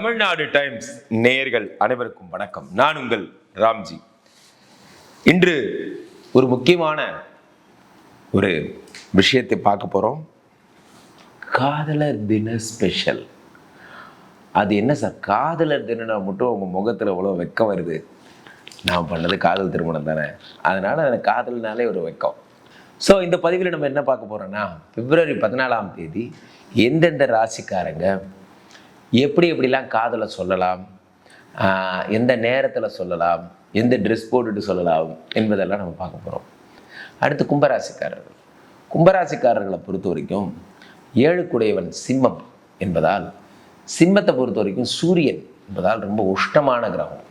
Tamil Nadu times நேயர்கள் அனைவருக்கும் வணக்கம். நான் உங்கள் ராம்ஜி. இன்று ஒரு முக்கியமான ஒரு விஷயத்தை பார்க்க போகிறோம் காதலர் தின ஸ்பெஷல் அது என்ன சார் காதலர் தினம்னா மட்டும் உங்கள் முகத்தில் அவ்வளோ வெக்கம் வருது. நான் பண்ணது காதல் திருமணம் தானே. அதனால் எனக்கு காதல்னாலே ஒரு வெக்கம். ஸோ இந்த பதிவில் நம்ம என்ன பார்க்க போகிறோன்னா பிப்ரவரி பதினாலாம் தேதி எந்தெந்த ராசிக்காரங்க எப்படி எப்படிலாம் காதலை சொல்லலாம்? எந்த நேரத்தில் சொல்லலாம்? எந்த ட்ரெஸ் போட்டுட்டு சொல்லலாம்? என்பதெல்லாம் நம்ம பார்க்க போகிறோம் அடுத்து கும்பராசிக்காரர்கள். கும்பராசிக்காரர்களை பொறுத்த வரைக்கும் ஏழுக்குடையவன் சிம்மம் என்பதால் சிம்மத்தை பொறுத்த வரைக்கும் சூரியன் என்பதால் ரொம்ப உஷ்ணமான கிரகம்.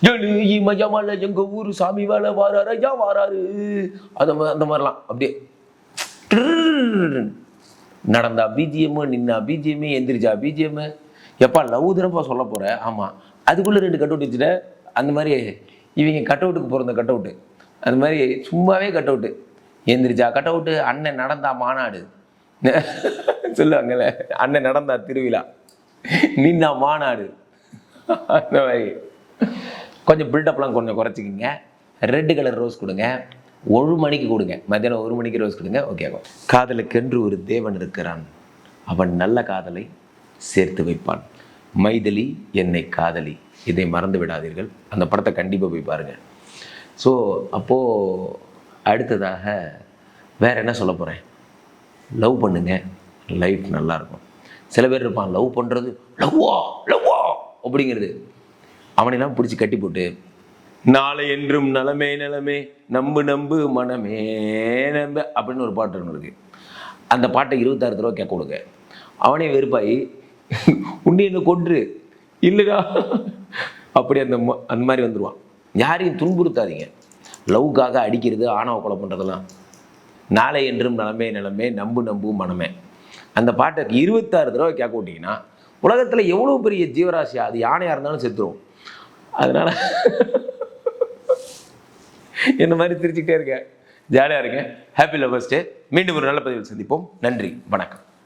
ஏழு எங்க ஊர் சாமி வேலை வாராரு ஐயா வாராரு. அந்த அந்த மாதிரிலாம். அப்படியே நடந்தா பிஜிஎம் நின்னா பிஜிஎம்மு எந்திரிச்சா பிஜிஎம் எப்பா லவ் தினப்பா சொல்ல போகிறேன் ஆமாம் அதுக்குள்ளே ரெண்டு கட் அவுட் வச்சுட்ட. அந்த மாதிரி இவங்க கட் அவுட்டுக்கு பிறந்த கட் அவுட்டு அந்த மாதிரி சும்மாவே கட் அவுட்டு எந்திரிச்சா கட் அவுட்டு அண்ணன் நடந்தா மாநாடு. சொல்லுவாங்கல்ல அண்ணன் நடந்தா திருவிழா. நின்னா மாநாடு. அந்த மாதிரி. கொஞ்சம் பில்டப்லாம் கொஞ்சம் குறைச்சிக்கிங்க. ரெட்டு கலர் ரோஸ் கொடுங்க. ஒரு மணிக்கு கொடுங்க. மத்தியானம் ஒரு மணிக்கு ரோஸ் கொடுங்க. ஓகே காதலுக்கென்று ஒரு தேவன் இருக்கிறான். அவன் நல்ல காதலை சேர்த்து வைப்பான். மைதிலி என்னை காதலி. இதை மறந்து விடாதீர்கள். அந்த படத்தை கண்டிப்பாக போய் பாருங்கள் ஸோ அப்போது அடுத்ததாக வேறு என்ன சொல்ல போகிறேன் லவ் பண்ணுங்கள் லைஃப் நல்லா இருக்கும் சில பேர் இருப்பான் லவ் பண்ணுறது லவ்வா லவ்வா அப்படிங்கிறது. அவனையெல்லாம் பிடிச்சி கட்டி போட்டு நாளை என்றும் நலமே நலமே நம்பு நம்பு மனமே நம்ப அப்படின்னு ஒரு பாட்டு ஒன்று இருக்கு. அந்த பாட்டை இருபத்தாறு தடவை கேட்க கொடுங்க அவனே வெறுப்பாயி உன்னை என்ன கொன்று? இல்லைடா. அப்படி அந்த அந்த மாதிரி வந்துடுவான் யாரையும் துன்புறுத்தாதீங்க. லவ்க்காக அடிக்கிறது ஆணவ கொலை பண்ணுறதெல்லாம் நாளை என்றும் நலமே நலமே நம்பு நம்பு மனமே. அந்த பாட்டை இருபத்தாறு தடவை கேட்க விட்டிங்கன்னா உலகத்தில் எவ்வளோ பெரிய ஜீவராசி அது யானையாக இருந்தாலும் செத்துரும். அதனால் இந்த மாதிரி சிரிச்சுக்கிட்டே இருக்கேன். ஜாலியாக இருக்கேன். ஹாப்பி லவர்ஸ் டே மீண்டும் ஒரு நல்ல பதிவில் சந்திப்போம். நன்றி. வணக்கம்.